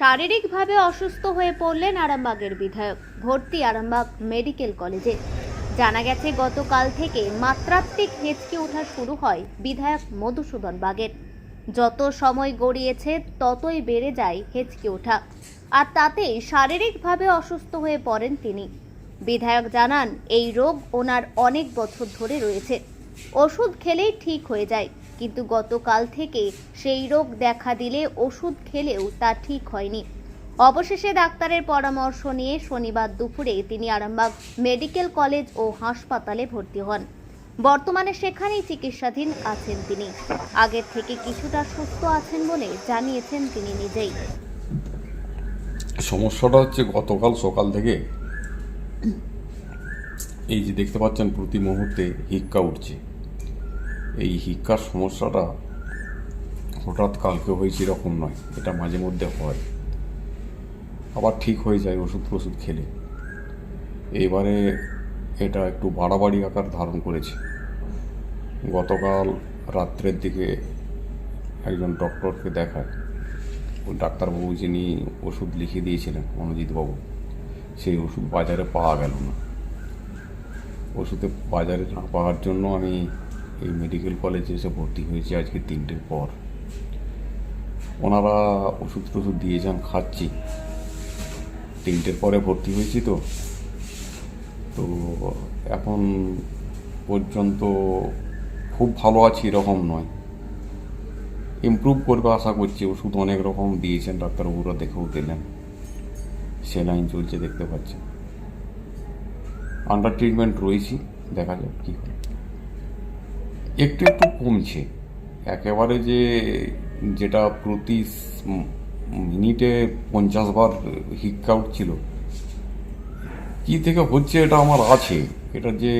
শারীরিকভাবে অসুস্থ হয়ে পড়লেন আরামবাগের বিধায়ক। ভর্তি আরামবাগ মেডিকেল কলেজে। জানা গেছে, গতকাল থেকে মাত্রাত্মিক হেঁচকে ওঠা শুরু হয় বিধায়ক মধুসূদন বাগের। যত সময় গড়িয়েছে, ততই বেড়ে যায় হেঁচকে ওঠা। আর তাতেই শারীরিকভাবে অসুস্থ হয়ে পড়েন তিনি। বিধায়ক জানান, এই রোগ ওনার অনেক বছর ধরে রয়েছে। ওষুধ খেলেই ঠিক হয়ে যায়। কিন্তু গতকাল থেকে সেই রোগ দেখা দিলে ওষুধ খেলেও তা ঠিক হয়নি। অবশেষে ডাক্তারের পরামর্শ নিয়ে শনিবার দুপুরে তিনি আরামবাগ মেডিকেল কলেজ ও হাসপাতালে ভর্তি হন। বর্তমানে সেখানেই চিকিৎসাধীন আছেন তিনি। আগের থেকে কিছুটা সুস্থ আছেন বলে জানিয়েছেন তিনি নিজেই। সমস্যাটা হচ্ছে গতকাল সকাল থেকে এই যে দেখতে পাচ্ছেন প্রতি মুহূর্তে হিক্কা উঠছে। এই হিক্কার সমস্যাটা হঠাৎ কালকে হয়েছে এরকম নয়, এটা মাঝে মধ্যে হয়। আবার ঠিক হয়ে যায় ওষুধ টষুধ খেলে। এবারে এটা একটু বাড়াবাড়ি আকার ধারণ করেছে। গতকাল রাত্রের দিকে একজন ডক্টরকে দেখায়। ওই ডাক্তারবাবু যিনি ওষুধ লিখে দিয়েছিলেন মনোজিৎবাবু সেই ওষুধ বাজারে পাওয়া গেল না। ওষুধে বাজারে না পাওয়ার জন্য আমি এই মেডিকেল কলেজে এসে ভর্তি হয়েছি আজকে তিনটের পর। ওনারা ওষুধ টষুধ দিয়ে যান, খাচ্ছি। তিনটের পরে ভর্তি হয়েছি তো। তো এখন পর্যন্ত খুব ভালো আছি, এরকম নয়। ইমপ্রুভ করবে আশা করছি, ওষুধ অনেক রকম দিয়েছেন, ডাক্তারবাবুরা দেখেও দিলেন সেলাইন চলছে, দেখতে পাচ্ছেন। আন্ডার ট্রিটমেন্ট রয়েছি, দেখা যাক কী হয়। একটু একটু কমছে। একেবারে যে যেটা প্রতি মিনিটে পঞ্চাশ বার হিক্কা উঠছিল কী থেকে হচ্ছে এটা আমার আছে? এটা যে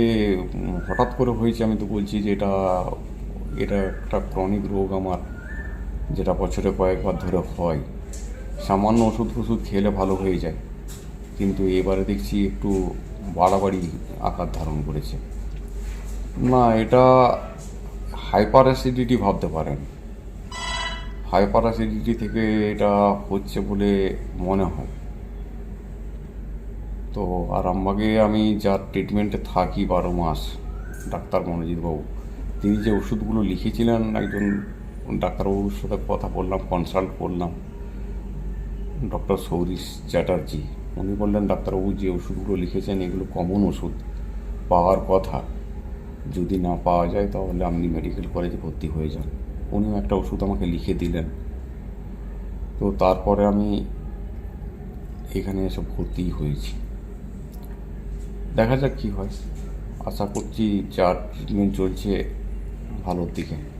হঠাৎ করে হয়েছে আমি তো বলছি যে এটা এটা একটা ক্রনিক রোগ আমার, যেটা বছরে কয়েকবার ধরে হয়। সামান্য ওষুধ ফষুধ খেলে ভালো হয়ে যায়। কিন্তু এবারে দেখছি একটু বাড়াবাড়ি আকার ধারণ করেছে। না, এটা হাইপার অ্যাসিডিটি ভাবতে পারেন। হাইপার অ্যাসিডিটি থেকে এটা হচ্ছে বলে মনে হয়। তো আরামবাগে আমি যার ট্রিটমেন্টে থাকি বারো মাস, ডাক্তার মনোজিৎবাবু, তিনি যে ওষুধগুলো লিখেছিলেন, একজন ডাক্তারবাবুর সাথে কথা বললাম কনসাল্ট করলাম ডক্টর সৌরিশ চ্যাটার্জি। উনি বললেন, ডাক্তারবাবু, যে ওষুধগুলো লিখেছেন, এগুলো কমন ওষুধ। পাওয়ার কথা। যদি না পাওয়া যায় তাহলে আপনি মেডিকেল কলেজে ভর্তি হয়ে যান। উনিও একটা ওষুধ আমাকে লিখে দিলেন। তো তারপরে আমি এখানে এসে ভর্তি হয়েছি। দেখা যাক কী হয়। আশা করছি যা ট্রিটমেন্ট চলছে ভালোর দিকে।